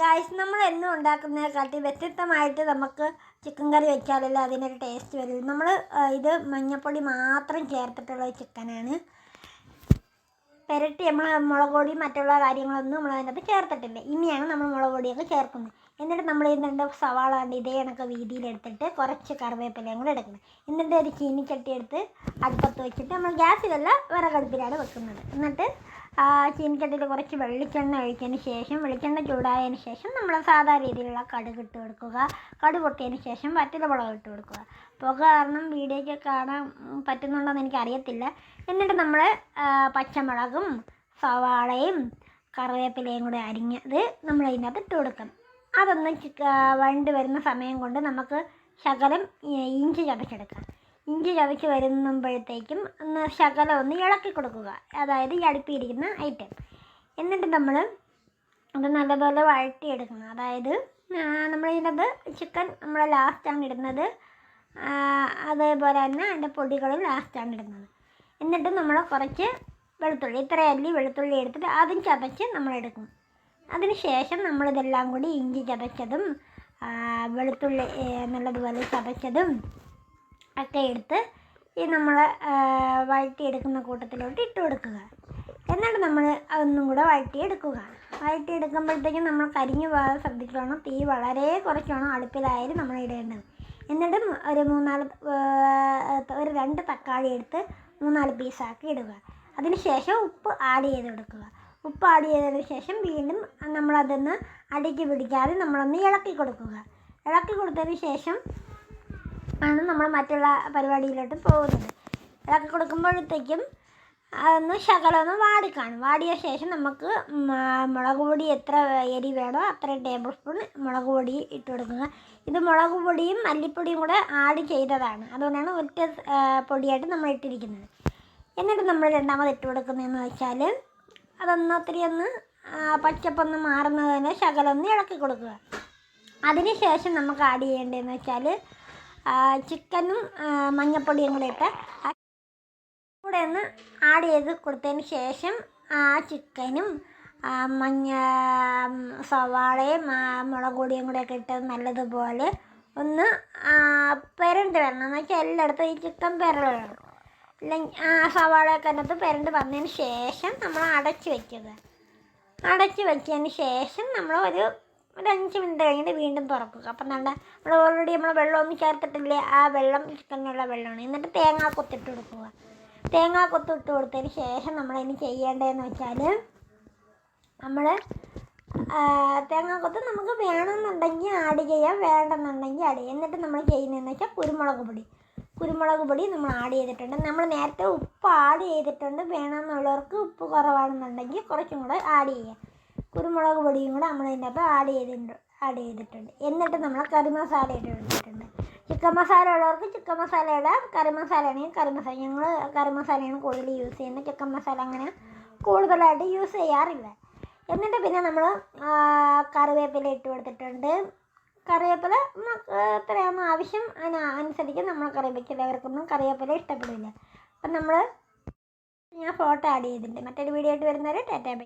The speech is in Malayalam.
ഗായ്സ് നമ്മൾ എന്നും ഉണ്ടാക്കുന്നതിനെക്കാട്ടി വ്യത്യസ്തമായിട്ട് നമുക്ക് ചിക്കൻ കറി വെച്ചാലല്ലേ അതിനൊരു ടേസ്റ്റ് വരുള്ളൂ നമ്മൾ ഇത് മഞ്ഞൾപ്പൊടി മാത്രം ചേർത്തിട്ടുള്ള ചിക്കനാണ് പെരട്ടി നമ്മൾ മുളക് പൊടി മറ്റുള്ള കാര്യങ്ങളൊന്നും നമ്മൾ അതിനകത്ത് ചേർത്തിട്ടില്ല. ഇനിയാണ് നമ്മൾ മുളക് പൊടിയൊക്കെ ചേർക്കുന്നത്. എന്നിട്ട് നമ്മൾ ഇതിന്റെ സവാള കണ്ട് ഇതേ കണക്ക് വീതിയിലെടുത്തിട്ട് കുറച്ച് കറിവേപ്പിലയും കൂടെ എടുക്കണം. എന്നിട്ട് ഒരു ചീനിച്ചട്ടി എടുത്ത് അടുപ്പത്ത് വെച്ചിട്ട് നമ്മൾ ഗ്യാസിലല്ല വിറകടുപ്പിലാണ് വെക്കുന്നത്. എന്നിട്ട് ചീനിച്ചട്ടിയിൽ കുറച്ച് വെളിച്ചെണ്ണ ഒഴിച്ചതിന് ശേഷം വെളിച്ചെണ്ണ ചൂടായതിന് ശേഷം നമ്മൾ സാധാ രീതിയിലുള്ള കടുക് ഇട്ട് കൊടുക്കുക. കടുക് പൊട്ടിയതിന് ശേഷം വറ്റലമുളക് ഇട്ട് കൊടുക്കുക. പുക കാരണം വീഡിയോയ്ക്ക് കാണാൻ പറ്റുന്നുണ്ടോയെന്ന് എനിക്കറിയത്തില്ല. എന്നിട്ട് നമ്മൾ പച്ചമുളകും സവാളയും കറിവേപ്പിലയും കൂടെ അരിഞ്ഞത് നമ്മൾ ഇതിനകത്ത് ഇട്ട് കൊടുക്കണം. അതൊന്ന് വണ്ട് വരുന്ന സമയം കൊണ്ട് നമുക്ക് ശകലം ഇഞ്ചി ചതച്ചെടുക്കാം. ഇഞ്ചി ചതച്ച് വരുമ്പോഴത്തേക്കും ഒന്ന് ശകലം ഒന്ന് ഇളക്കി കൊടുക്കുക. അതായത് ഈ അടുപ്പിയിരിക്കുന്ന ഐറ്റം എന്നിട്ട് നമ്മൾ അത് നല്ലപോലെ വഴറ്റിയെടുക്കണം. അതായത് നമ്മൾ ഇതിനകത്ത് ചിക്കൻ നമ്മൾ ലാസ്റ്റാണ് ഇടുന്നത്. അതേപോലെ തന്നെ അതിന്റെ പൊടികളും ലാസ്റ്റാണ് ഇടുന്നത്. എന്നിട്ട് നമ്മൾ കുറച്ച് വെളുത്തുള്ളി ഇത്ര അല്ലി വെളുത്തുള്ളി എടുത്തിട്ട് അതും ചതച്ച് നമ്മളെടുക്കും അതിന് ശേഷം നമ്മളിതെല്ലാം കൂടി ഇഞ്ചി ചതച്ചതും വെളുത്തുള്ളി നല്ലതുപോലെ ചതച്ചതും ഒക്കെ എടുത്ത് ഈ നമ്മൾ വഴറ്റിയെടുക്കുന്ന കൂട്ടത്തിലോട്ട് ഇട്ട് കൊടുക്കുക. എന്നിട്ട് നമ്മൾ ഒന്നും കൂടെ വഴറ്റിയെടുക്കുക. വഴറ്റിയെടുക്കുമ്പോഴത്തേക്കും നമ്മൾ കരിഞ്ഞു പോകാതെ ശ്രദ്ധിക്കണം. തീ വളരെ കുറച്ചാണ് അടുപ്പിലായാലും നമ്മൾ ഇടേണ്ടത്. എന്നിട്ട് ഒരു മൂന്നാൽ ഒരു രണ്ട് തക്കാളി എടുത്ത് മൂന്നാൽ പീസാക്കി ഇടുക. അതിനുശേഷം ഉപ്പ് ആഡ് ചെയ്ത് കൊടുക്കുക. ഉപ്പ് ആഡ് ചെയ്തതിന് ശേഷം വീണ്ടും നമ്മളതൊന്ന് അടിക്ക് പിടിക്കാതെ നമ്മളൊന്ന് ഇളക്കി കൊടുക്കുക. ഇളക്കി കൊടുത്തതിന് ശേഷം ആണ് നമ്മൾ മറ്റുള്ള പരിപാടിയിലോട്ട് പോകുന്നത്. അതൊക്കെ കൊടുക്കുമ്പോഴത്തേക്കും അതൊന്ന് ശകലമൊന്ന് വാടിക്കാണും. വാടിയ ശേഷം നമുക്ക് മുളക് പൊടി എത്ര എരി വേണോ അത്രയും ടേബിൾ സ്പൂൺ മുളക് പൊടി ഇട്ട് കൊടുക്കുക. ഇത് മുളക് പൊടിയും മല്ലിപ്പൊടിയും കൂടെ ആഡ് ചെയ്തതാണ്. അതുകൊണ്ടാണ് ഒറ്റ പൊടിയായിട്ട് നമ്മൾ ഇട്ടിരിക്കുന്നത്. എന്നിട്ട് നമ്മൾ രണ്ടാമത് ഇട്ട് കൊടുക്കുന്നതെന്ന് വെച്ചാൽ അതൊന്ന് ഒത്തിരി ഒന്ന് പച്ചപ്പൊന്ന് മാറുന്നതിന് ശകലം ഒന്ന് ഇളക്കി കൊടുക്കുക. അതിന് ശേഷം നമുക്ക് ആഡ് ചെയ്യേണ്ടതെന്ന് വെച്ചാൽ ചിക്കനും മഞ്ഞൾപ്പൊടിയും കൂടെ ഇട്ട് കൂടെ ഒന്ന് ആഡ് ചെയ്ത് കൊടുത്തതിന് ശേഷം ആ ചിക്കനും മഞ്ഞ സവാളയും മുളക് പൊടിയും കൂടെ ഒക്കെ ഇട്ട് നല്ലതുപോലെ ഒന്ന് പെരണ്ട് വരണം. എന്ന് വെച്ചാൽ എല്ലായിടത്തും ഈ ചിക്കൻ പെരൾ ഇല്ലെങ്കിൽ ആ സവാളയൊക്കെ അതിനകത്ത് പെരണ്ട് വന്നതിന് ശേഷം നമ്മൾ അടച്ച് വെക്കുക. അടച്ച് വെച്ചതിന് ശേഷം നമ്മൾ ഒരു ഒരു അഞ്ച് മിനിറ്റ് കഴിഞ്ഞിട്ട് വീണ്ടും തുറക്കുക. അപ്പം നല്ല നമ്മൾ ഓൾറെഡി നമ്മൾ വെള്ളമൊന്നും ചേർത്തിട്ടില്ലേ? ആ വെള്ളം ചിക്കനുള്ള വെള്ളമാണ്. എന്നിട്ട് തേങ്ങ കൊത്തിട്ട് കൊടുക്കുക. തേങ്ങ കൊത്തിട്ട് കൊടുത്തതിന് ശേഷം നമ്മൾ നമ്മളതിന് ചെയ്യേണ്ടതെന്ന് വെച്ചാൽ നമ്മൾ തേങ്ങാക്കൊത്ത് നമുക്ക് വേണമെന്നുണ്ടെങ്കിൽ ആഡ് ചെയ്യാം വേണ്ടെന്നുണ്ടെങ്കിൽ ആഡ് ചെയ്യാം. എന്നിട്ട് നമ്മൾ ചെയ്യുന്നതെന്ന് വെച്ചാൽ കുരുമുളക് പൊടി. കുരുമുളക് പൊടി നമ്മൾ ആഡ് ചെയ്തിട്ടുണ്ട്. നമ്മൾ നേരത്തെ ഉപ്പ് ആഡ് ചെയ്തിട്ടുണ്ട്. വേണമെന്നുള്ളവർക്ക് ഉപ്പ് കുറവാണെന്നുണ്ടെങ്കിൽ കുറച്ചും കൂടെ ആഡ് ചെയ്യാം. കുരുമുളക് പൊടിയും കൂടെ നമ്മൾ ഇതിന്റെ അകത്ത് ആഡ് ചെയ്തിട്ടുണ്ട് ആഡ് ചെയ്തിട്ടുണ്ട്. എന്നിട്ട് നമ്മൾ കറി മസാല ഇട്ട് കൊടുത്തിട്ടുണ്ട്. ചിക്കൻ മസാല ഉള്ളവർക്ക് ചിക്കൻ മസാല ഇടാം കറി മസാല ആണെങ്കിൽ കറി മസാല. ഞങ്ങൾ കറി മസാലയാണ് കൂടുതൽ യൂസ് ചെയ്യുന്നത്. ചിക്കൻ മസാല അങ്ങനെ കൂടുതലായിട്ട് യൂസ് ചെയ്യാറില്ല. എന്നിട്ട് പിന്നെ നമ്മൾ കറിവേപ്പില ഇട്ട് കൊടുത്തിട്ടുണ്ട്. കറിവേപ്പില എത്രയാണ് ആവശ്യം അതിന് അനുസരിച്ച് നമ്മൾ കറി വയ്ക്കുന്നവർക്കൊന്നും കറിവേപ്പില ഇഷ്ടപ്പെടില്ല. അപ്പം നമ്മൾ ഞാൻ ഫോട്ടോ ആഡ് ചെയ്തിട്ടുണ്ട്. മറ്റൊരു വീഡിയോ ആയിട്ട് വരുന്നവരെ ടാറ്റാ ബൈ.